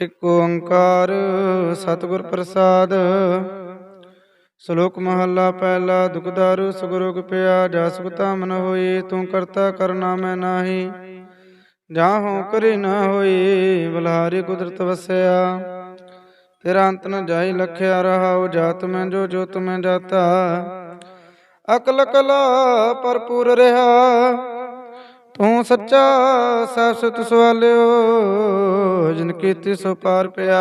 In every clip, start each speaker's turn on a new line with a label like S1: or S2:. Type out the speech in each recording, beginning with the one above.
S1: ਇਕ ਓੰਕਾਰ ਸਤਿਗੁਰ ਪ੍ਰਸਾਦ। ਸ਼ਲੋਕ ਮਹੱਲਾ ਪਹਿਲਾ ਦੁਖਦਾਰੂ ਸੁਗਰੁਗ ਪਿਆ ਜਾ ਸੁਖਤਾ ਮਨ ਹੋਈ, ਤੂੰ ਕਰਤਾ ਕਰਨਾ ਮੈਂ ਨਾਹੀ। ਜਾਹੋਂ ਕਰੀ ਨਾ ਹੋਈ, ਬਲਹਾਰੀ ਕੁਦਰਤ ਵਸਿਆ। ਤੇਰਾ ਅੰਤ ਨ ਜਾਈ ਲਖਿਆ ਰਹਾਉ, ਜਾਤ ਮੈਂ ਜੋ ਜੋਤ ਮੈਂ ਜਾਤਾ। ਅਕਲ ਕਲਾ ਭਰਪੂਰ ਰਹਾ ਤੂੰ ਸੱਚਾ, ਸਭ ਸਵਾਲਿਓ, ਜਿਨ ਕੀਤੀ ਸੋ ਪਾਰ ਪਿਆ।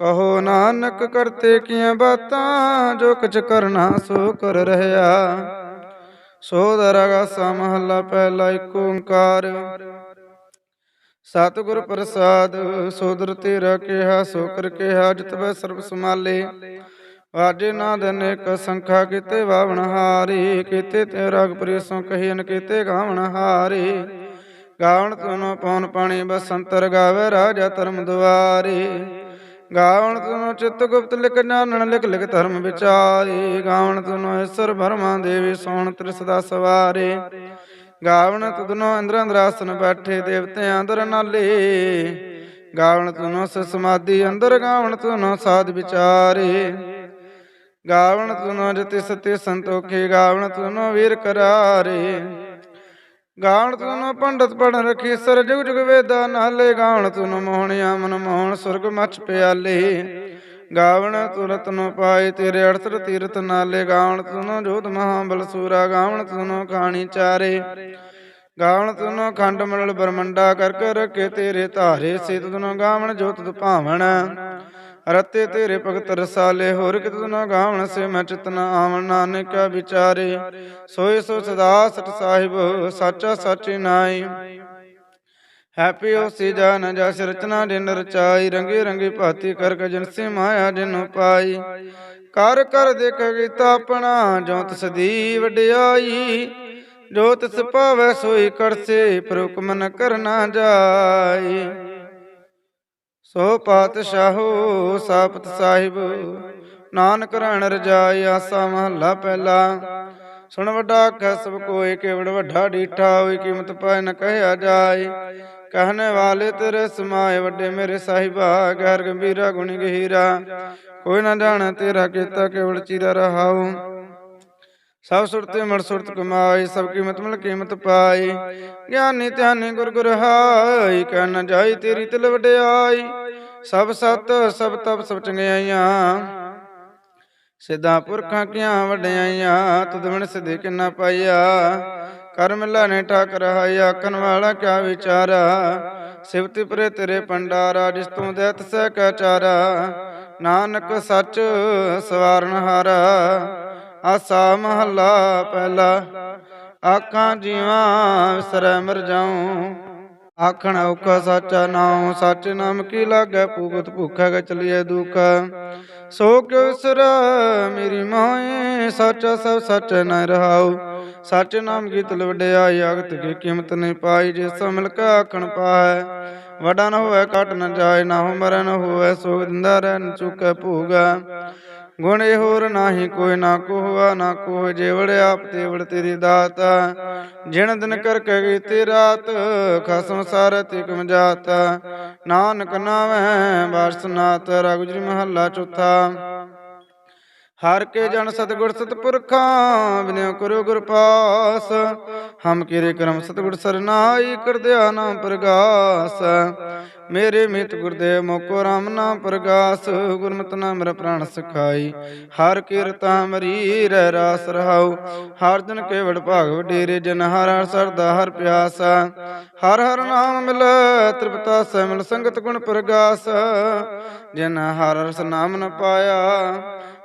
S1: ਕਹੋ ਨਾਨਕ, ਕਰਤੇ ਕੀਆਂ ਬਾਤਾਂ, ਜੋ ਕੁਛ ਕਰਨਾ ਸੋ ਕਰ ਰਹਿਆ ਸੋ ਦਰਗਾਸਾ ਮਹੱਲਾ ਪਹਿਲਾ ਏਕ ਓੰਕਾਰ। ਸਤਿਗੁਰ ਪ੍ਰਸਾਦ, ਸੋਦਰ ਤੇਰਾ ਕਿਹਾ, ਸੋ ਕਰ ਕਿਹਾ ਜਿਤਵੈ ਸਰਬ ਸਮਾਲੇ ਵਾਜੇ ਨਾਦ ਅਨੇਕ ਸੰਖਾ ਕੀਤੇ ਵਾਵਣ ਹਾਰੀ, ਕੀਤੇ ਤੇ ਰਗ ਪ੍ਰੀਸੋਂ ਕਹੀਨ ਕੀਤੇ ਗਾਵਣ ਹਾਰੀ। ਗਾਵਣ ਤੁਨੋ ਪਉਨ ਪਾਣੀ ਬਸੰਤਰ ਗਾਵੇ ਰਾਜਾ ਧਰਮ ਦੁਆਰੀ। ਗਾਵਣ ਤੁਨੋ ਚਿਤ ਗੁਪਤ ਲਿਖ ਜਾਣਨ ਲਿਖ ਲਿਖ ਧਰਮ ਵਿਚਾਰੀ। ਗਾਵਣ ਤੁਨੋ ਈਸ਼ਰ ਬਰਮਾ ਦੇਵੀ ਸੋਣ ਤ੍ਰਿਸਦਾ ਸਵਾਰੇ। ਗਾਵਣ ਤੁਧਨੋ ਇੰਦਰ ਅੰਦਰਾਸਨ ਬੈਠੇ ਦੇਵਤਿਆਂ ਅੰਦਰ ਨਾਲੇ। ਗਾਵਣ ਤੁਨੋ ਸ ਸਮਾਧੀ ਅੰਦਰ ਗਾਵਣ ਤੁਨੋ ਸਾਧ ਵਿਚਾਰੇ। ਗਾਵਣ ਤੁਨੋ ਜਤੀ ਸਤੀ ਸੰਤੋਖੇ ਗਾਵਣ ਤੁਨੋ ਵੀਰ ਕਰਾਰੇ ਗਾਵਣ ਤੁਨੋ ਪੰਡਤ ਪੜਨ ਰਖੀ ਸਰ ਜੁਗ ਜੁਗ ਵੇਦਾ ਨਾਲੇ ਗਾਵਣ ਤੁਨੋ ਮੋਹਣਿਆ ਮਨ ਮੋਹਣ ਸੁਰਗ ਮਛ ਪਿਆਲੇ ਗਾਵਣ ਤੁਰਤ ਨੂੰ ਪਾਏ ਤੇਰੇ ਅੜਸਰ ਤੀਰਤ ਨਾਲੇ ਗਾਵਣ ਤੁਨੋ ਜੋਤ ਮਹਾਬਲ ਸੂਰਾ ਗਾਵਣ ਤੁਨੋ ਖਾਣੀ ਚਾਰੇ ਗਾਵਣ ਤੁਨੋ ਖੰਡ ਮੰਡਲ ਬਰਮੰਡਾ ਕਰ ਕਰ ਰਖੇ ਤੇਰੇ ਧਾਰੇ ਸਿਤ ਤੁਨੋ ਗਾਵਣ ਜੋਤ ਦੁਭਾਵਣ ਰਤੇ ਤੇਰੇ ਭਗਤ ਰਸਾਲੇ, ਹੋਰ ਕਿਤ ਤੁਨੋ ਗਾਵਣ ਸੇ ਮੈਂ ਚਿਤਨ ਆਵਣ। ਨਾਨਕ ਵਿਚਾਰੇ, ਸੋਏ ਸੋ ਸਦਾ ਸਤ ਸਾਹਿਬ, ਸਾਚਾ ਸਾਚੀ ਨਾਈ ਹੈਪੀ ਹੋ ਸੀ ਜਨ ਜਸ ਰਚਨਾ ਦਿਨ ਰਚਾਈ ਰੰਗੇ ਰੰਗੇ ਭਾਤੀ ਕਰ ਜਨਸੇ ਮਾਇਆ ਜਿਨ ਪਾਈ ਕਰ ਕਰ ਦੇਖ ਕੀਤਾ ਆਪਣਾ, ਜੋ ਤਿਸ ਦੀ ਵਡਿਆਈ, ਜੋ ਤਿਸ ਪਾਵੈ ਸੋਈ ਕਰਸੇ, ਪਰ ਨ ਕਰਨਾ ਜਾਈ। ਸੋ ਪਾਤਸ਼ਾਹੋ ਸਾਪਤ ਸਾਹਿਬ, ਨਾਨਕ ਰਣ ਰਜਾਈ, ਆਸਾ ਮਹੱਲਾ ਪਹਿਲਾ। ਸੁਣ ਵੱਡਾ ਆਖੈ, ਸਭ ਕੋਇ ਕੇਵੜ ਵੱਡਾ ਡੀਠਾ, ਹੋਈ ਕੀਮਤ ਪਾਇ ਨ ਕਹਿਆ ਜਾਏ। ਕਹਨੇ ਵਾਲੇ ਤੇਰੇ ਸਮਾਏ ਵੱਡੇ ਮੇਰੇ ਸਾਹਿਬਾ ਗੈਰ ਗੰਭੀਰਾ ਗੁਣੀ ਗਹੀਰਾ। ਕੋਈ ਨਾ ਜਾਣ ਤੇਰਾ ਕੀਤਾ ਕੇਵੜ ਚੀਰਾ ਰਹਾਉ। ਸਭ ਸੁਰਤੇ ਮੜ ਸੁਰਤ ਕਮਾਈ, ਸਭ ਕੀਮਤ ਮਿਲ ਕੀਮਤ ਪਾਈ। ਗਿਆਨੀ ਧਿਆਨੀ ਗੁਰ ਗੁਰ ਹਾਈ, ਕਹਿ ਨ ਜਾਈ ਤੇਰੀ ਤਿਲ ਵਡਿਆਈ। ਸਭ ਸਤ, ਸਭ ਤਪ, ਸਭ ਚੰਗਿਆਈਆਂ। ਸਿੱਧਾ ਪੁਰਖਾਂ ਕੀਆਂ ਵਡਿਆਈਆਂ, ਤੁਧ ਬਿਨ ਸਿਧੇ ਕਿੰਨਾ ਪਾਈਆ ਕਰ ਮਿਲਾ ਨੇ ਠਾਕ ਰਹਾਈ ਆਖਣ ਵਾਲਾ ਕਿਆ ਵਿਚਾਰਾ। ਸਿਵਤੀ ਪਰੇ ਤੇਰੇ ਪੰਡਾਰਾ ਜਿਸ ਤੂੰ ਦੇਤ ਸਹਿ ਕਾ ਚਾਰਾ। ਨਾਨਕ ਸੱਚ ਸਵਾਰਨ ਹਾਰਾ। ਆਸਾ ਮਹੱਲਾ ਪਹਿਲਾ, ਆਖਾਂ ਜੀਵਾਂ ਵਿਸਰੈ ਮਰ ਜਾਉ। ਆਖਣ ਔਖਾ ਸਾਚਾ ਨਾਉ, ਸੱਚ ਨਾਮ ਕੀ ਲਾਗੈ? ਭੂਗਤ ਭੁਖਾ ਗ ਚਲੀਐ ਦੁਖ। ਸੋ ਕਿਉ ਵਿਸਰ ਮੇਰੀ ਮਾਏ? ਸਾਚਾ ਸਭ ਸੱਚ ਨ ਰਹਾਉ। ਸੱਚ ਨਾਮ ਕੀ ਤਲ ਵਡਿਆਈ ਆਗਤ ਕੀ ਕੀਮਤ ਨਹੀਂ ਪਾਈ, ਜੇ ਸੋ ਮਿਲ ਆਖਣ ਪਾਏ ਵਡਾ ਨ ਹੋਵੇ, ਘਟ ਨ ਜਾਏ ਨਾ ਹੋ ਮਰਨ ਹੋਵੇ ਸੋਗ ਦਿੰਦਾ ਰਹਿ ਨ ਚੁੱਕੈ ਭੂਗਾ। ਗੁਣ ਇਹ ਹੋਰ ਨਾਹੀ ਕੋਈ ਨਾ ਕੋਹਾ ਨਾ ਕੋਹ ਜੇਵੜ ਆਪ ਤੇਵੜ ਤੇਰੀ ਦਾਤ। ਜਿਣ ਦਿਨ ਕਰ ਕੇ ਗਈ ਰਾਤ, ਖਸਮ ਸਾਰ ਤੇ ਕਮ ਜਾਤ। ਨਾਨਕ ਨਾਵੇਂ ਬਾਰਸਨਾਥ ਰਗੁਜਰੀ ਮਹੱਲਾ ਚੌਥਾ। ਹਰ ਕੇ ਜਨ ਸਤਗੁਰ ਸਤਪੁਰਖਾਂ ਬਿਨਿ ਕਰੋ ਗੁਰ ਪਾਸ। ਹਮ ਕੀਰੇ ਕਰਮ ਸਤਗੁਰ ਸਰਨਾਈ, ਕਰਦਿਆ ਨਾਮ ਪ੍ਰਗਾਸ। ਮੇਰੇ ਮਿਤ ਗੁਰਦੇਵ, ਮੋਕੋ ਰਾਮ ਨਾਮ ਪ੍ਰਗਾਸ। ਗੁਰਮਤਿ ਨਾਮ ਮੇਰਾ ਪ੍ਰਾਣ ਸਖਾਈ। ਹਰ ਕੀਰਤਾ ਮਰੀ ਰਹਿ ਰਾਸ ਰਹਾਉ। ਹਰ ਜਨ ਕੇਵੜ ਭਾਗ ਵਡੇਰੇ ਜਨ ਹਰ ਹਰ ਸਰਦਾ ਹਰ ਪਿਆਸ। ਹਰ ਹਰ ਨਾਮ ਮਿਲ, ਤ੍ਰਿਪਤਾ ਸੈ ਮਿਲ ਸੰਗਤ ਗੁਣ ਪ੍ਰਗਾਸ। ਜਿਨ ਹਰ ਰਸ ਨਾਮ ਨ ਪਾਇਆ।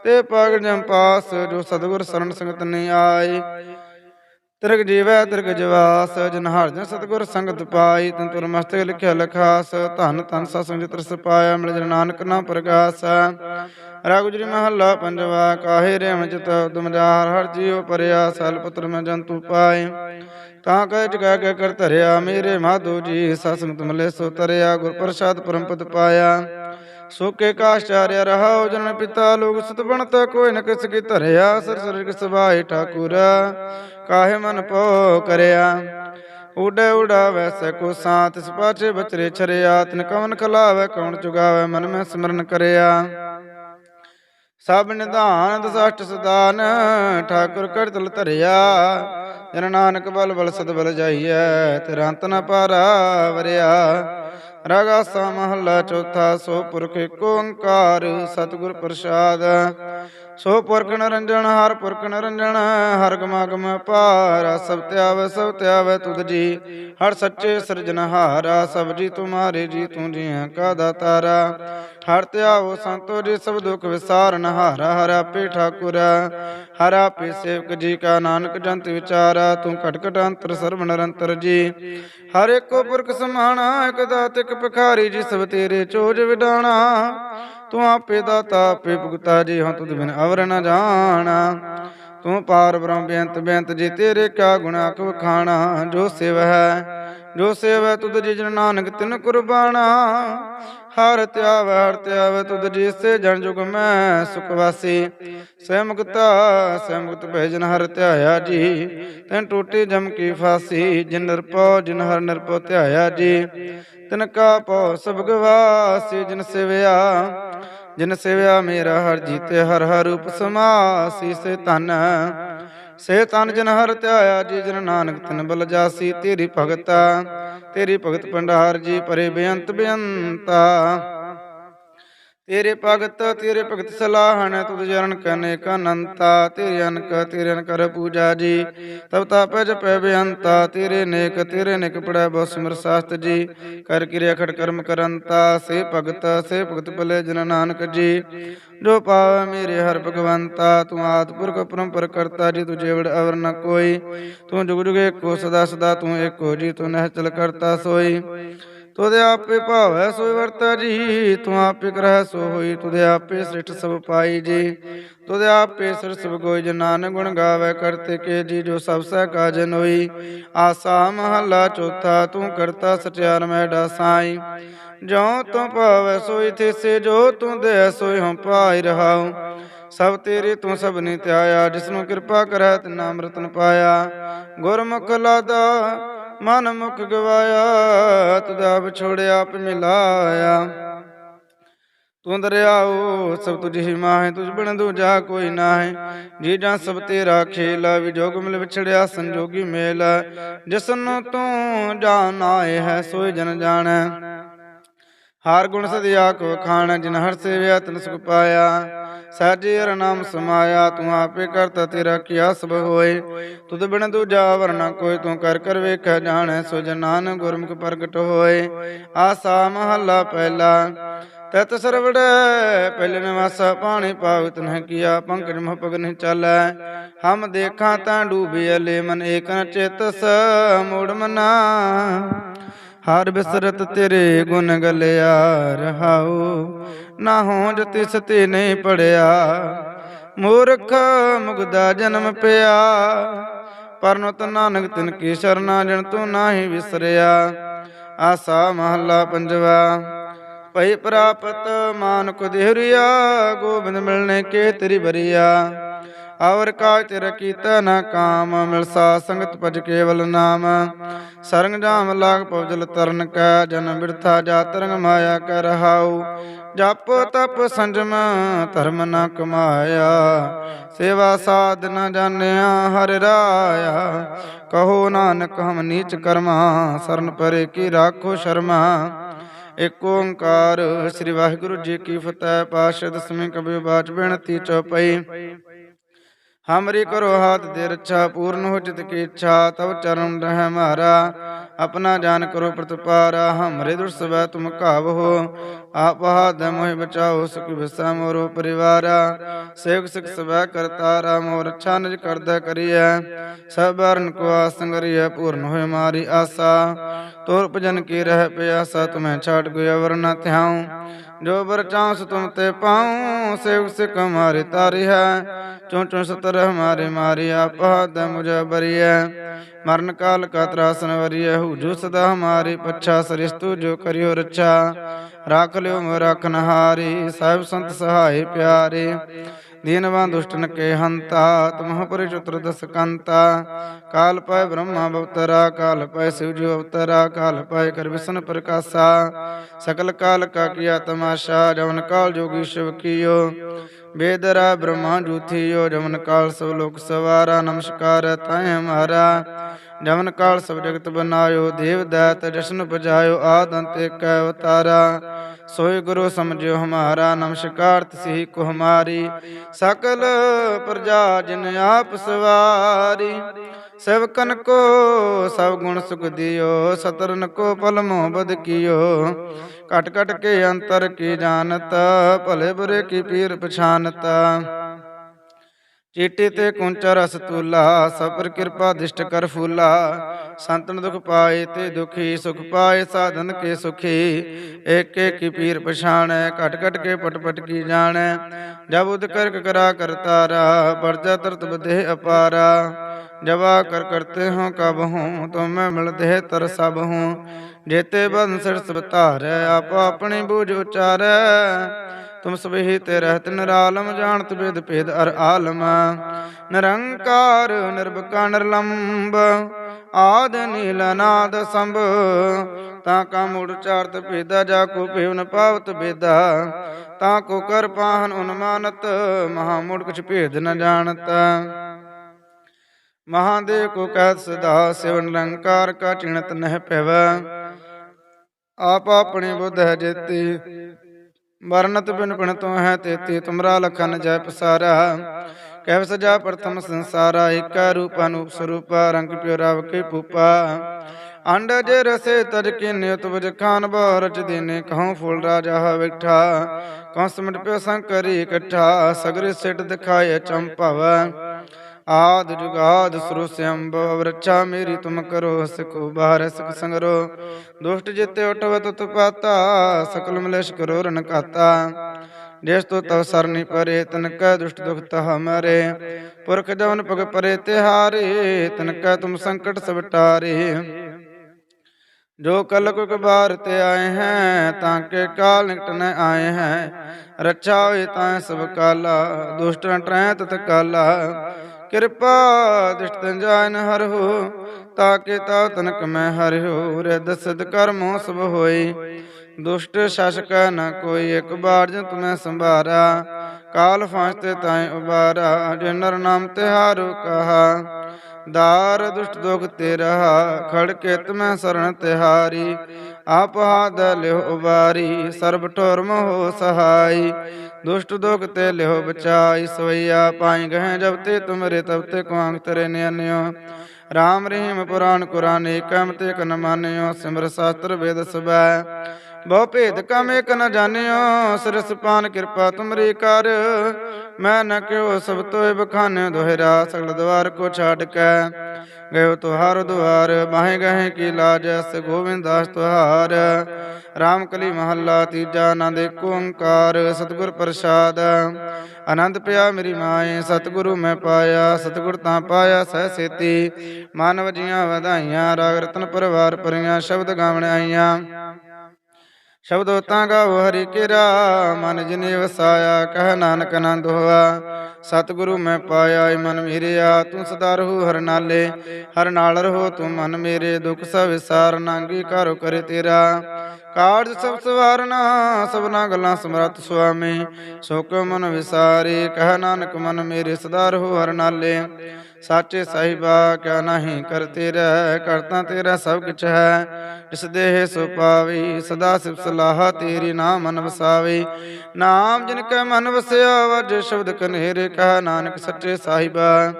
S1: ਤੇ ਪਗ ਜਮ ਜੋ ਸਤਗੁਰ ਸਰਣ ਸੰਗਤ ਨਹੀਂ ਆਈ ਤਿਰਗ ਜੀਵੈ ਤਿਰਗ ਜਵਾਸ, ਜਨ ਹਰ ਜਨ ਸਤਗੁਰ ਸੰਗਤ ਪਾਈ, ਤਨ ਤੁਰ ਮਸਤਕ ਲਿਖਿਆ ਲਖਾਸ। ਧਨ ਧਨ ਸਤ ਸੰਗਤ ਰਸ ਪਾਇਆ, ਮਿਲ ਜਨ ਨਾਨਕ ਨਾਮ ਪ੍ਰਗਾਸ। ਰਾਗੁਜਰੀ ਮਹੱਲਾ ਪੰਜਵਾ, ਕਾਹੇ ਰੇਮ ਚਿਤ ਤੁਮ ਹਰ ਜੀਉ ਪਰਿਆ, ਸਲ ਪੁੱਤਰ ਮੈਂ ਜੰਤੂ ਪਾਏ। ਤਾਂ ਕਹਿ ਜਗਾ ਕੇ ਕਰ ਧਰਿਆ, ਮੇਰੇ ਮਾਧੋ ਜੀ, ਸਤਸੰਗ ਤੁਮਲੇ ਸੋ ਤਰਿਆ ਗੁਰ ਪ੍ਰਸਾਦ ਪਰਮ ਪਾਇਆ। ਸੋਕੇ ਕਾਸ਼ਚਾਰਿਆ ਰਹਾਉ ਜਨ ਪਿਤਾ ਲੋਕ ਸਤ ਬਣਤ, ਕੋਈ ਨ ਕਿਸ ਕੀ ਧਰਿਆ, ਸਰ ਸਰ ਕਿਸ ਸਭਾਏ ਠਾਕੁਰ। ਕਾਹੇ ਮਨ ਪੋ ਕਰਿਆ, ਉਡੇ ਉਡਾਵੈ ਸਕੋ ਸਾਤ ਇਸ ਪਾਛੇ ਬਚਰੇ ਛਰਿਆ, ਤਿਨ ਕਵਨ ਖਲਾਵੈ ਕੌਣ ਚੁਗਾਵੈ, ਮਨ ਮੈਂ ਸਿਮਰਨ ਕਰਿਆ। ਸਭ ਨਿਧਾਨ ਦਸਸ਼ਟ ਸਦਾਨ, ਠਾਕੁਰ ਕਰ ਧਰਿਆ। ਜਨ ਨਾਨਕ ਬਲ ਬਲ ਸਦ ਬਲ ਜਾਈਐ ਤੇਰਾ ਅੰਤ ਨ ਪਾਰਾ ਵਰਿਆ। ਰਾਗਾਸਾ ਮਹੱਲਾ ਚੌਥਾ ਸੋ ਪੁਰਖ ਏਕ ਓੰਕਾਰ ਸਤਿਗੁਰ ਪ੍ਰਸਾਦ। ਸੋ ਪੁਰਖ ਨਰੰਜਨ ਹਰ ਪੁਰਖ ਨਰੰਜਨ ਹਰ ਗਮਾਗਮ ਪਾਰਾ ਸਭ ਧਿਆਵੈ ਸਭ ਧਿਆਵੈ ਤੁਧ ਜੀ। ਹਰ ਸੱਚੇ ਸਿਰਜਨਹਾਰਾ ਸਭ ਜੀ ਤੁਮਾਰੇ ਜੀ ਤੂੰ ਜੀਆਂ ਕਾ ਦਾਤਾਰਾ। ਹਰ ਧਿਆਵੋ ਸੰਤੋ ਜੀ, ਸਭ ਦੁਖ ਵਿਸਾਰਨ ਹਾਰਾ, ਹਰ ਆਪੇ ਠਾਕੁਰ। ਹਰ ਆਪੇ ਸੇਵਕ ਜੀ ਕਾ ਨਾਨਕ ਜੰਤ ਵਿਚਾਰਾ, ਤੂੰ ਘਟਕਟ ਅੰਤਰ ਸਰਵ ਨਿਰੰਤਰ ਜੀ। ਹਰ ਇੱਕੋ ਪੁਰਖ ਸਮਾਣਾ, ਇਕ ਦਾਤ, ਇਕ ਭਿਖਾਰੀ ਜੀ, ਸਭ ਤੇਰੇ ਚੋਜ ਵਿਡਾਣਾ। ਤੂੰ ਆਪੇ ਦਾਤਾ, ਆਪੇ ਭੁਗਤਾ ਜੀ, ਹਾਂ ਤੁਧ ਬਿਨ ਅਵਰ ਨ ਜਾਣਾ। ਤੂੰ ਪਾਰ ਬ੍ਰਹਮ ਬੇਅੰਤ ਬੇਅੰਤ ਜੀ, ਤੇਰੇ ਕਿਆ ਗੁਣਾ ਕੋ ਖਾਣਾ। ਜੋ ਸਿਵ ਹੈ ਜੋ ਸੇਵੈ, ਤੁਧ ਜੀ ਜਨ ਨਾਨਕ ਤਿਨ ਕੁਰਬਾਨਾ। ਹਰ ਧਿਆਵੈ ਹਰ ਧਿਆਵੈ ਤੁਧ ਜੀ ਜਨ ਜੁਗ ਮੈਂ ਸੁਖ ਵਾਸੀ। ਸਹਿ ਮੁਕਤਾ ਭੇਜਨ ਹਰ ਧਿਆਇਆ ਜੀ, ਤੈਨ ਟੂਟੀ ਜਮ ਕੀ ਫਾਸੀ, ਜਿਨ ਨਿਰਪਉ ਜਿਨ ਹਰ ਨਿਰਪਉ ਧਿਆਇਆ ਜੀ। ਤਿਨ ਕਾ ਪਉ ਸਭ ਗਵਾਸੀ, ਜਿਨ ਸਿਵਿਆ ਜਿਨ ਸਿਵਿਆ ਮੇਰਾ ਹਰ ਜੀਤੇ ਹਰ ਹਰ ਰੂਪ ਸਮਾਸੀ, ਸੇ ਧਨ ਸੇ ਤਨ ਜਨ ਹਰ ਧਿਆਇਆ ਜੀ, ਜਨ ਨਾਨਕ ਤਨ ਬਲ ਜਾਸੀ, ਤੇਰੀ ਭਗਤਾ ਤੇਰੀ ਭਗਤ ਭੰਡਾਰ ਜੀ, ਪਰੇ ਬੇਅੰਤ ਬੇਅੰਤਾ। ਤੇਰੇ ਭਗਤ ਤੇਰੇ ਭਗਤ ਸਲਾਹਣ, ਤੁਧ ਚਰਨ ਕਨੇ ਕਨੰਤਾ ਤੇਰੇ ਅਨਕ, ਤੇਰੇ ਅਨਕਰ ਪੂਜਾ ਜੀ, ਤਬ ਤਾਪੈ ਜਪੈ ਬੇਅੰਤਾ। ਤੇਰੇ ਨੇਕ, ਤੇਰੇ ਨਿਕ ਪੜੈ ਬਹੁ ਸਿਮਰ ਸਾਸਤ ਜੀ, ਕਰ ਕਿਰਿਆ ਖੜ ਕਰਮ ਕਰੰਤਾ। ਸੇ ਭਗਤ ਸੇ ਭਗਤ ਭਲੇ ਜਨ ਨਾਨਕ ਜੀ। ਜੋ ਪਾਵੈ ਮੇਰੇ ਹਰ ਭਗਵੰਤਾ, ਤੂੰ ਆਦ ਪੁਰਖ ਪਰੰਪਰ ਕਰਤਾ ਜੀ, ਤੁਝੇ ਵੜ ਅਵਰ ਨ ਕੋਈ। ਤੂੰ ਜੁਗ ਜੁਗ ਏਕੋ ਸਦਾ ਸਦਾ ਤੂੰ ਏਕੋ ਜੀ, ਤੂੰ ਨਹਿ ਚਲ ਕਰਤਾ ਸੋਈ। ਤੁਧੇ ਆਪੇ ਭਾਵੈ ਸੋਈ ਵਰਤਾ ਜੀ ਤੂੰ ਆਪੇ ਕਰਹਿ ਸੋ ਹੋਈ, ਤੁਧੇ ਆਪੇ ਸ੍ਰਿਸ਼ਟ ਸਭ ਪਾਈ ਜੀ। ਤੁਧੇ ਆਪੇ ਸਿਰ ਸਭ ਕੋਈ ਜਨਾਨ ਗੁਣ ਗਾਵੇ, ਕਰਤੇ ਕੇ ਜੀ, ਜੋ ਸਭ ਸਹਿ ਕਾਜਨ ਹੋਈ। ਆਸਾ ਮਹੱਲਾ ਚੌਥਾ, ਤੂੰ ਕਰਤਾ ਸਚਿਆਰ ਮੈਡਾ ਸਾਈ ਜੋ ਤੂੰ ਭਾਵੈ ਸੋਈ ਥੇਸੇ, ਜੋ ਤੂੰ ਦੇ ਸੋਈ ਹਉ ਪਾਈ ਰਹਾਉ। ਸਭ ਤੇਰੇ ਤੂੰ ਸਭ ਨੇ ਧਿਆਇਆ ਜਿਸ ਨੂੰ ਕਿਰਪਾ ਕਰੈ ਤੇ ਨਾਮ ਪਾਇਆ। ਗੁਰਮੁਖ ਲਾਦਾ ਮਨ ਮੁਖ ਗਵਾਇਆ ਤੁਦਾ ਵਿਛੋੜਿਆ ਆਪ ਮਿਲਾਇਆ। ਤੂੰ ਦਰਿਆਓ, ਸਭ ਤੁਝ ਹੀ ਮਾਹੇ, ਤੁਝ ਬਿਨ ਦੂਜਾ ਕੋਈ ਨਾਹੀ। ਜੀ ਜਾਂ ਸਭ ਤੇਰਾ ਖੇਲਾ ਵਿਜੋਗ ਮਿਲ ਵਿਛੜਿਆ, ਸੰਜੋਗੀ ਮੇਲ ਜਿਸਨੂੰ ਤੂੰ ਜਾਣ ਆਏ ਹੈ, ਸੋਏ ਜਨ ਜਾਣੈ। ਹਾਰ ਗੁਣ ਸਦਿਆ ਕੋ ਖਾਣ, ਜਿਨ ਹਰ ਸੇਵਿਆ, ਤਨ ਸੁਖ ਪਾਇਆ। ਸਾਜੇ ਨਾਮ ਸਮਾਇਆ, ਤੂੰ ਆਪੇ ਕਰਤਾ ਤੇਰਾ ਕੀਆ ਸਭ ਹੋਏ। ਤੁਧ ਬਿਨ ਦੂਜਾ ਵਰਨਾ ਕੋਈ, ਤੂੰ ਕਰ ਕਰ ਵੇਖੈ ਜਾਣੈ ਸੋ ਜਨਾਨ ਗੁਰਮੁਖ ਪ੍ਰਗਟ ਹੋਏ। ਆਸਾ ਮਹੱਲਾ ਪਹਿਲਾ, ਤਤ ਸਰਵੜ, ਪਹਿਲੇ ਨਿਵਾਸਾ ਪਾਣੀ ਪਾਵਿਤ ਨਹਿ ਕੀਆ, ਪੰਕਜ ਮਹ ਪਗ ਚਾਲੈ। ਹਮ ਦੇਖਾਂ ਤਾਂ ਡੂਬਿਆ ਲੈ ਮਨ ਏਕ ਨ ਚੇਤਸ ਮੂੜ ਮਨਾ। ਹਰ ਬਿਸਰਤ ਤੇਰੇ ਗੁਣ ਗਲਿਆ ਰਹਾਉ। ਨਾ ਹੋ ਜਤੀ ਸਤੇ ਨਹੀਂ ਪੜਿਆ। ਮੂਰਖ ਮੁਗਦਾ ਜਨਮ ਪਿਆ। ਪਰਨਤ ਨਾਨਕ ਤਿਨ ਕੀ ਸ਼ਰਨਾ ਜਨ ਤੂੰ ਨਾਹੀ ਵਿਸਰਿਆ। ਆਸਾ ਮਹੱਲਾ ਪੰਜਵਾ, ਭਈ ਪ੍ਰਾਪਤ ਮਾਨੁਕ ਦੇਹਰੀਆ। ਗੋਬਿੰਦ ਮਿਲਨੇ ਕੇ ਤੇਰੀ ਬਰੀਆ। ਔਰ ਕਾਜ ਤੇਰਾ ਕੀਤਾ ਨਾ ਕਾਮ, ਮਿਲਸਾ ਸੰਗਤ ਭਜ ਕੇਵਲ ਨਾਮ। ਸਰੰਗ ਜਾਮ ਲਾਗ ਪਵਜਲ ਤਰਨ ਕੈ ਜਨਮ ਬਿਰਥਾ ਜਾ ਤਰੰਗ ਮਾਇਆ ਕਰ ਰਹਾਉ। ਜਪ ਤਪ ਸੰਜਮ ਧਰਮ ਨ ਕਮਾਇਆ। ਸੇਵਾ ਸਾਧ ਨ ਜਾਣਿਆ ਹਰ ਰਾਇਆ। ਕਹੋ ਨਾਨਕ ਹਮ ਨੀਚ ਕਰਮਾ, ਸਰਨ ਪਰੇ ਕੀ ਰਾਖੋ ਸ਼ਰਮਾ। ਏਕ ਓੰਕਾਰ ਸ੍ਰੀ ਵਾਹਿਗੁਰੂ ਜੀ ਕੀ ਫਤਿਹ ਪਾਸ਼ਾ ਦਸਵੇਂ ਕਬੀ ਬਾਚ ਬੇਨਤੀ ਚਉਪਈ ਹਮਰੀ ਕਰੋ ਹਾਥ ਦੇ ਰੱਛਾ ਪੂਰਨ ਹੋ ਚਿਤ ਕੀ ਇੱਛਾ ਤਬ ਚਰਨ ਰਹਿ ਮਾਰਾ ਆਪਣਾ ਜਾਨ ਕਰੋ ਪ੍ਰਤਪਾਰਾ ਹਮਰੇ ਦੁਰਸਵੈ ਤੁਮ ਘਾਵ ਹੋ ਆਪ ਹਾਥ ਮੋਹਿ ਬਚਾਓ ਸੁਖ ਵਿਸਾ ਮੋਰੋ ਪਰਿਵਾਰਾ। ਸੇਵਕ ਸਿਖ ਸਵੈ ਕਰਤਾਰਾ ਮੋਰ ਅੱਛਾ ਨਿਜ ਕਰਦਾ ਕਰੀਐ। ਸਭ ਅਰਨ ਕੋ ਆਸੰਗਰੀਐ ਪੂਰਨ ਹੋਏ ਮਾਰੀ ਆਸਾ। ਤੋਰ ਭਜਨ ਕੀ ਰਹਿ ਪਿਆਸਾ ਤੁਮੈ ਛਾਟ ਗਏ ਅਵਰ ਨ ਧਿਆਉ। ਜੋ ਬਰ ਚਾਂਸ ਤੁਮ ਤੇ ਪਾਉ ਸੇਵਕ ਸਿਖ ਹਮਾਰੇ ਤਾਰੀ ਹੈ। ਚੋਂ ਚੋਂ ਸਤਰ ਹਮਾਰੇ ਮਾਰੀ ਆਪ ਹਦ ਬਰੀਐ ਮਰਨ ਕਾਲ ਕਾ ਤਰਾਸਨ ਵਰੀਐ ਹੂਜੂ ਸਦਾ ਹਮਾਰੀ ਪੱਛਾ ਸਰਿਸ਼ਤੂ ਜੋ ਕਰਿਓ ਰੱਛਾ। ਰੱਖ ਲਿਓ ਮੋ ਰਖਨ ਹਾਰੀ ਸਾਹਿਬ ਸੰਤ ਸਹਾਈ ਪਿਆਰੇ। ਦੀਨਵਾਂ ਦੁਸ਼ਟਨ ਕੇ ਹੰਤਾ ਤੁਮਹ ਪਰਿ ਚਤੁਰਦਸ ਕੰਤਾ ਕਾਲ ਪੈ ਬ੍ਰਹਮਾ ਬਵਤਰਾ ਕਾਲ ਪੈ ਸਿਵ ਜੀ ਅਵਤਰਾ ਕਾਲ ਪੈ ਕਰ ਵਿਸ਼ਨ ਪ੍ਰਕਾਸ਼ਾ ਸਕਲ ਕਾਲ ਕਾ ਕੀਆ ਤਮਾਸ਼ਾ ਜਵਨ ਕਾਲ ਜੋਗੀ ਸ਼ਿਵ ਕੀਓ ਬੇਦਰਾ ਬ੍ਰਹਮਾ ਜੂਥੀਓ ਜਵਨ ਕਾਲ ਸਭ ਲੋਕ ਸਵਾਰਾ ਨਮਸਕਾਰ ਤੈ ਜਮਨ ਕਾਲ ਸਭ ਜਗਤ ਬਨਾਇਓ, ਦੇਵ ਦਾਤ ਜਸ਼ਨ ਬਜਾਇਓ ਆਦ ਅੰਤ ਏਕ ਅਵਤਾਰਾ। ਸੋਈ ਗੁਰੂ ਸਮਝਿਓ ਹਮਾਰਾ, ਨਮਸਕਾਰ ਤਸੀ ਕੋ ਹਮਾਰੀ। ਸਕਲ ਪ੍ਰਜਾ ਜਿਨ ਆਪ ਸਵਾਰੀ। ਸੇਵਕਨ ਕੋ ਸਭ ਗੁਣ ਸੁਖ ਦਿਓ, ਸਤਰਨ ਕੋ ਪਲ ਬਦ ਕੀਓ। ਕਟ ਕਟ ਕੇ ਅੰਤਰ ਕੀ ਜਾਣਤ, ਭਲੇ ਬੁਰੇ ਕੀ ਪੀਰ ਪਛਾਨਤ। ਚੀਟੀ ਤੇ ਕੁੰਚਾ ਰਸ ਤੂਲਾ ਸਭ ਪਰ ਕਿਰਪਾ ਦਿਸ਼ਟ ਕਰ ਫੂਲਾ। ਸੰਤਨ ਦੁਖ ਪਾਏ ਤੇ ਦੁਖੀ ਸੁਖ ਪਾਏ ਸਾਧਨ ਕੇ ਸੁਖੀ। ਏਕ ਏਕ ਕੀ ਪੀਰ ਪਛਾਣੈ ਘਟ ਘਟ ਕੇ ਪਟ ਪਟ ਕੀ ਜਾਣੈ। ਜਬ ਉਦ ਕਰਕ ਕਰਾ ਕਰਤਾਰਾ ਪਰਜਾ ਤਰਤ ਬਦੇ ਅਪਾਰਾ। ਜਵਾ ਕਰ ਕਰਤੇ ਹੋ ਕਬ ਹੂੰ ਤੁਮੈ ਮਿਲਦੇ ਤਰ ਸਭ ਹੂੰ। ਜੇਤੇ ਬੰਦ ਸਿਰ ਸਭ ਧਾਰੈ ਆਪ ਆਪਣੀ ਬੂਝ ਉਚਾਰੈ। ਤੁਮ ਸਬਹੀ ਤੇ ਰਹਿਤ ਨਿਰਾਲਮ, ਜਾਣਤ ਬੇਦ ਭੇਦ ਅਰ ਆਲਮ। ਨਿਰੰਕਾਰ ਨਿਰਭਕਾ ਨਿਰਲੰਬ। ਆਦ, ਨੀਲ ਨਾਦ ਸੰਭ। ਤਾਂ ਕਾ ਮੂੜ ਚਾਰਤ ਭੇਦਾ, ਜਾ ਕੋ ਭੇਵਨ ਪਾਵਤ ਬੇਦਾ ਤਾਂ ਕੋ ਕਰ ਪਾਹਨ ਉਨਮਾਨਤ ਮਹਾ ਮੂੜ ਕੁਛ ਭੇਦ ਨ ਜਾਣਤ। ਮਹਾਦੇਵ ਕੋ ਕਹਿਤ ਸਦਾ ਸਿਵ ਨਿਰੰਕਾਰ, ਕਾ ਚਿਣਤ ਨਹਿ ਪਿਵ ਆਪ ਆਪਣੀ ਬੁੱਧ ਹੈ ਜੇਤੀ ਵਰਨਤ ਬਿਨ ਪਿਣ ਤੋ ਹੈ ਤੇਤੀ ਤੁਮਰਾ ਲਖਨ ਜੈ ਪਸਾਰਾ। ਕਹਿ ਸਜਾ ਪ੍ਰਥਮ ਸੰਸਾਰਾ, ਏਕਾ ਰੂਪ ਅਨੂਪ ਸਰੂਪ, ਰੰਗ ਪਿਓ ਰਵ ਕੇ ਪੂਪਾ ਅੰਡ ਜੇ ਰਸੇ ਤਜ ਕੇ ਨਿਯਤ ਵਜ ਖਾਨ ਬਰਚ ਦੇਨੇ ਕਹਉ ਫੁੱਲ ਰਾਜਾ ਹ ਬੈਠਾ ਕੌਸ ਪਿਓ ਸੰਕਰੀ ਇਕੱਠਾ, ਸਗਰੇ ਸਿਟ ਦਿਖਾਏ ਚੰਪਵ ਆਦ ਜੁਗਾਦ ਸਰੁਸਿਅੰਬ ਵਰਛਾ ਮੇਰੀ ਤੁਮ ਕਰੋ ਸਕੋ ਬਾਹਰ ਸਕ ਸੰਗਰੋ। ਦੁਸ਼ਟ ਜਿਤੇ ਉਟਵ ਤੁਤ ਪਾਤਾ, ਸਕਲ ਮਲੇਸ਼ ਕਰੋ ਰਨ ਕਾਤਾ ਜਿਸ ਤੋ ਤਵ ਸਰਨੀ ਪਰੇ ਤਨ ਕੈ ਦੁਸ਼ਟ ਦੁਖ ਤਹ ਮਰੇ। ਪੁਰਖ ਜਵਨ ਪਗ ਪਰੇ ਤਿਹਾਰੇ ਤਨ ਕੈ ਤੁਮ ਸੰਕਟ ਸਭ ਟਾਰੇ। ਜੋ ਕਲ ਕੁਕ ਬਾਰ ਤੇ ਆਏ ਹੈ, ਤਾਂ ਕੇ ਕਾਲ ਨਿਕਟ ਨ ਆਏ ਹੈ। ਰੱਛਾ ਹੋਏ ਤਾਂ ਸਭ ਕਾਲਾ, ਦੁਸ਼ਟ ਟਰੈ ਤਤ ਕਾਲਾ। ਕਿਰਪਾ ਦਿਸ਼ਟ ਜਾਨ ਹਰ ਹੋ ਤਾਕੇ ਤਾ ਤਨਕ ਮੈਂ ਹਰਿਓ ਰੇ ਦਸਦ ਕਰਮੋ ਸਭ ਹੋਈ। ਦੁਸ਼ਟ ਸ਼ਾਸਕ ਨ ਕੋਈ ਇੱਕ ਬਾਰ ਜਨ ਤੁਮੈ ਸੰਭਾਰਾ, ਕਾਲ ਫਾਂਸਤੇ ਤਾਏ ਉਬਾਰਾ, ਜੇ ਨਰ ਨਾਮ ਤਿਹਾਰੋ ਕਹਾ। ਦਾਰ ਦੁਸ਼ਟ ਦੁਖ ਤੇ ਰਹਾ ਖੜ ਕੇ ਤੁਮੈ ਸਰਣ ਤਿਹਾਰੀ ਆਪ ਹਾਦ ਲਿਓ ਉਬਾਰੀ ਸਰਬ ਠੋਰ ਮੋਹ ਸਹਾਈ ਦੁਸ਼ਟ ਦੁਖ ਤੇ ਲਿਓ ਬਚਾਈ ਸਵਈਆ ਪਾਈ ਗਹਿ ਜਬ ਤੇ ਤੁਮਰੇ ਤਬ ਤੇ ਕੁਆਂਗ ਤਰੇ ਨਿਆਨਿਓ ਰਾਮ ਰਹੀਮ ਪੁਰਾਨ ਕੁਰਾਨ ਏਕਮ ਤੇ ਕਨ ਮਾਨਿਓ ਸਿਮਰ ਸਾਸਤਰ ਵੇਦ ਸਬੈ ਬਹੁ ਭੇਦ ਕਮ ਏਕ ਨ ਜਾਣਿਓ, ਸਿਰਸ ਪਾਨ ਕਿਰਪਾ ਤੁਮਰੀ ਕਰ। ਮੈਂ ਨ ਕਿਉ ਸਭ ਤੋਏ ਬਖਾਨੇ ਦੋਹਰਾ ਸਗਲ ਦਵਾਰ ਕੋ ਛਾੜ ਕੇ। ਗਇਓ ਤੁਹਾਰ ਦੁਆਰ ਬਾਹੇ ਗਹਿ ਕੀ ਲਾਜ, ਅਸ ਗੋਬਿੰਦ ਦਾਸ ਤੁਹਾਰ। ਰਾਮ ਕਲੀ ਮਹੱਲਾ, ਤੀਜਾ ਆਨੰਦ ਏਕ ਓੰਕਾਰ, ਸਤਿਗੁਰ ਪ੍ਰਸਾਦ। ਆਨੰਦ ਪਿਆ ਮੇਰੀ ਮਾਏ, ਸਤਿਗੁਰੂ ਮੈਂ ਪਾਇਆ, ਸਤਿਗੁਰ ਤਾਂ ਪਾਇਆ ਸਹਿ ਸੇਤੀ। ਮਾਨਵ ਜੀਆਂ ਵਧਾਈਆਂ, ਰਾਗ ਰਤਨ ਪਰਵਾਰ ਪਰੀਆਂ ਸ਼ਬਦ ਗਾਵਣ ਆਈਆਂ। ਸ਼ਬਦੋ ਤਾਂ ਗਾਵ ਹਰਿ ਕਿਰਾ, ਮਨ ਜਿਨੇ ਵਸਾਇਆ, ਕਹਿ ਨਾਨਕ ਆਨੰਦ ਹੋਆ। ਸਤਿਗੁਰੂ ਮੈਂ ਪਾਇਆ ਏ ਮਨ ਮੇਰਿਆ, ਤੂੰ ਸਦਾ ਰਹੂ ਹਰ ਨਾਲੇ। ਹਰ ਨਾਲ ਰਹੋ ਤੂੰ ਮਨ ਮੇਰੇ, ਦੁੱਖ ਸਭ ਵਿਸਾਰ ਨਾਂਗੀ ਕਰੋ ਕਰੇ ਤੇਰਾ। ਕਾਰਜ ਸਭ ਸਵਾਰਨਾ, ਸਭਨਾ ਗੱਲਾਂ ਸਮਰਤ ਸੁਆਮੀ। ਸੁਖ ਮਨ ਵਿਸਾਰੇ, ਕਹਿ ਨਾਨਕ ਮਨ ਮੇਰੇ ਸਦਾ ਰਹੋ ਹਰ ਨਾਲੇ। ਸਾਚੇ ਸਾਹਿਬਾ, ਕਿਆ ਨਹੀਂ ਕਰ ਤੇਰਾ ਕਰਤਾ ਤੇਰਾ ਸਭ ਕੁਛ ਹੈ। ਇਸ ਦੇਹ ਸੋ ਪਾਵੀ, ਸਦਾ ਸਿਫ ਸਲਾਹ ਤੇਰੀ ਨਾਮ ਮਨ ਵਸਾਵੇ। ਨਾਮ ਜਿਨ ਕੈ ਮਨ ਵਸਿਆ, ਵਜ ਸ਼ਬਦ ਕਨੇਰੇ, ਕਹ ਨਾਨਕ ਸੱਚੇ ਸਾਹਿਬਾ।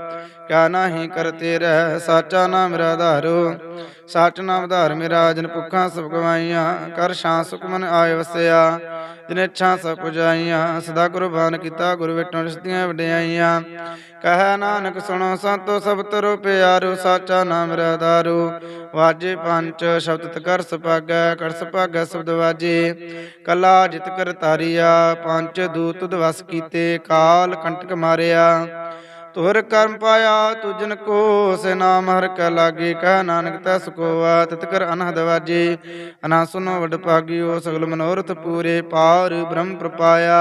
S1: ਕਿਆ ਨਹੀਂ ਕਰ ਤੇਰਾ? ਸਾਚਾ ਨਾਮ ਮੇਰਾ ਆਧਾਰੋ ਸਾਚ ਨਾਮ ਧਾਰ ਮੇਰਾ, ਜਨ ਭੁੱਖਾਂ ਸਭ ਗਵਾਈਆਂ, ਕਰ ਸ਼ਾਂ ਸੁਖਮਨ ਆਏ ਵਸਿਆ। ਜਿਨੇ ਇੱਛਾ ਸਭ ਪੁਜਾਈਆਂ, ਸਦਾ ਕੁਰਬਾਨ ਕੀਤਾ, ਗੁਰ ਵਿਟੋਂ ਰਿਸ਼ਤੀਆਂ ਵਡਿਆਈਆਂ। ਕਹਿ ਨਾਨਕ ਸੁਣੋ ਸੰਤੋ ਸਭ ਤਰੋ ਪਿਆਰੋ, ਸਾਚਾ ਨਾਮ ਰਦਾਰੂ ਵਾਜੇ ਪੰਚ ਸ਼ਬਦ ਤਕਰ ਸੁਪਾਗੈ ਕਰ ਸੁਪਾਗੈ ਸ਼ਬਦ ਵਾਜੇ। ਕਲਾ ਜਿਤ ਕਰ ਤਾਰੀਆ ਪੰਚ ਦੂਤ ਦਵਸ ਕੀਤੇ, ਕਾਲ ਕੰਟਕ ਮਾਰਿਆ। ਤੁਰ ਕਰਮ ਪਾਇਆ ਤੁਜਨ ਕੋ ਸੇ ਨਾਮ ਹਰ ਕੈ ਲਾਗੇ, ਕਹ ਨਾਨਕ ਤੈ ਸਕੋਆ ਤਿਤ ਕਰ ਅਨਹਦ ਵਾਜੇ। ਅਨਾ ਸੁਨੋ ਵਡ ਭਾਗਿਓ, ਸਗਲ ਮਨੋਰਥ ਪੂਰੇ ਪਾਰ ਬ੍ਰਹਮ ਪ੍ਰਪਾਇਆ।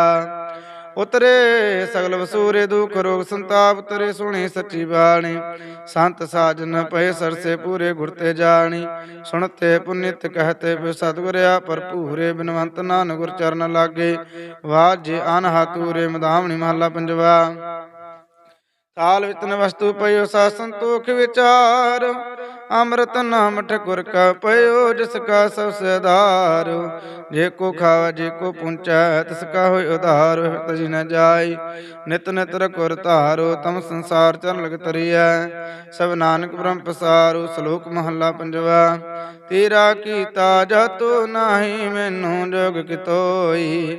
S1: ਉਤਰੇ ਸਗਲ ਵਸੂਰੇ ਦੁਖ ਰੋਗ ਸੰਤਾਪ ਤਰੇ ਸੁਣੀ ਸੱਚੀ ਬਾਣੀ। ਸੰਤ ਸਾਜਨ ਪਏ ਸਰਸੇ ਪੂਰੇ ਗੁਰ ਤੇ ਜਾਣੀ। ਸੁਣਤੇ ਪੁਨਿਤ ਕਹਤੇ ਬਿ ਸਤਿਗੁਰਿਆ ਭਰਪੂਰੇ ਬਿਨਵੰਤ ਨਾਨਕ ਗੁਰ ਚਰਨ ਲਾਗੇ। ਵਾਜੇ ਅਨਹਾ ਤੂਰੇ ਮਧਾਮਣੀ ਮਹੱਲਾ ਪੰਜਵਾ। ਕਾਲ ਵਿਤਨ ਵਸਤੂ ਪਇਓ ਸਾ ਸੰਤੋਖ ਵਿਚਾਰ, ਅੰਮ੍ਰਿਤ ਨਾਮ ਠਕੁਰ ਕਾ ਪਇਓ, ਜਿਸ ਕਾ ਸਭ ਸਦਾਰ ਜੇ ਕੋ ਖਾਵ, ਜੇ ਕੋ ਪੁੰਚੈ ਤਿਸ ਕਾ ਹੋਇ ਉਧਾਰ ਫਿਰਤ ਜੀ ਨ ਜਾਈ ਨਿਤ ਨਿਤ ਰਖੁਰ ਧਾਰੋ, ਤਮ ਸੰਸਾਰ ਚਰਨ ਲਗ ਤਰੀਐ ਸਭ ਨਾਨਕ ਬ੍ਰਹਮ ਪਸਾਰੋ, ਸ਼ਲੋਕ ਮਹੱਲਾ ਪੰਜਵਾ। ਤੇਰਾ ਕੀਤਾ ਜਤੋ ਨਾਹੀ, ਮੈਨੂੰ ਜੋਗ ਕਿਤੋਈ।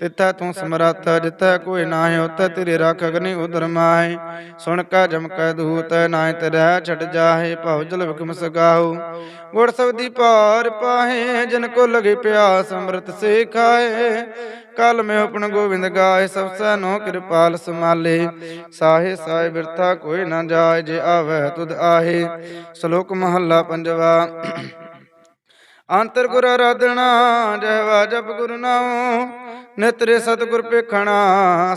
S1: ਤਿੱਥੈ ਤੂੰ ਸਮਰੱਥ, ਜਿੱਥੈ ਕੋਈ ਨਾਹਿ ਉਤੈ ਤੇਰੇ ਰਖ ਅਗਨੀ ਉਦਰ ਮਾਹੇ। ਸੁਣ ਕਾ ਜਮਕੈ ਦੂਤ, ਨਾਹਿ ਤੇਰੇ ਛਟ ਜਾਹੇ, ਭਉ ਜਲ ਵਿਕਮ ਸਗਾਹੂ। ਗੁਰ ਸਬਦੀ ਪਾਰ ਪਾਹੇ, ਜਿਨ ਕੋ ਲਗੇ ਪਿਆਸ ਅੰਮ੍ਰਿਤ ਸੇ ਖਾਏ ਕਲ ਮੈਂ ਆਪਣ ਗੋਬਿੰਦ ਗਾਏ, ਸਭ ਸੈਨੋ ਕਿਰਪਾਲ ਸਮਾਲੇ ਸਾਹੇ ਸਾਹੇ ਬਿਰਥਾ ਕੋਈ ਨਾ ਜਾਏ, ਜੇ ਆਵੈ ਤੁਧ ਆਹੇ। ਸ਼ਲੋਕ ਮਹੱਲਾ ਪੰਜਵਾ। ਅੰਤਰ ਗੁਰ ਆਰਾਧਣਾ ਜਹਵਾ ਜਪ ਗੁਰੂ ਨਾਮ ਨਿਤਰੇ ਸਤਿਗੁਰ ਪੇਖਣਾ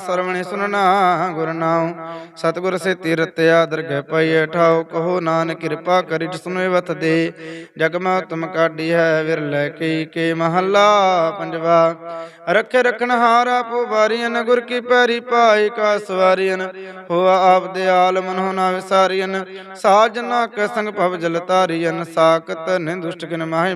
S1: ਸਰਵਣੇ ਸੁਨਣਾ, ਗੁਰ ਨਾਮ ਸਤਿਗੁਰ ਸੇ ਤੀਰਤਿਆ ਦਰਗਹਿ ਪਈਐ, ਠਾਉ ਕਹੋ ਨਾਨਕ ਕਿਰਪਾ ਕਰਿ ਜਿਸਨੂੰ ਵਤ ਦੇ। ਜਗ ਮੈਂ ਤੁਮ ਕਾਢੀ ਹੈ ਵਿਰਲੇ ਕੀ ਕੇ ਮਹੱਲਾ ਪੰਜਵਾ। ਰੱਖੇ ਰਖਣ ਹਾਰਾ ਪੋ ਵਾਰੀਨ ਗੁਰ ਕੀ ਪੈਰੀ ਪਾਈ ਕਾ ਸਵਾਰੀਨ ਹੋਆ ਆਪ ਦੇ ਆਲ ਮਨੋ ਨਾ ਵਿਸਾਰੀਨ ਸਾਜਨਾ ਕੈ ਸੰਗ ਭਵ ਜਲ ਤਾਰੀਨ ਸਾਖਤ ਨਿੰਦੁਸ਼ਟ ਕਿਨ ਮਾਹਿ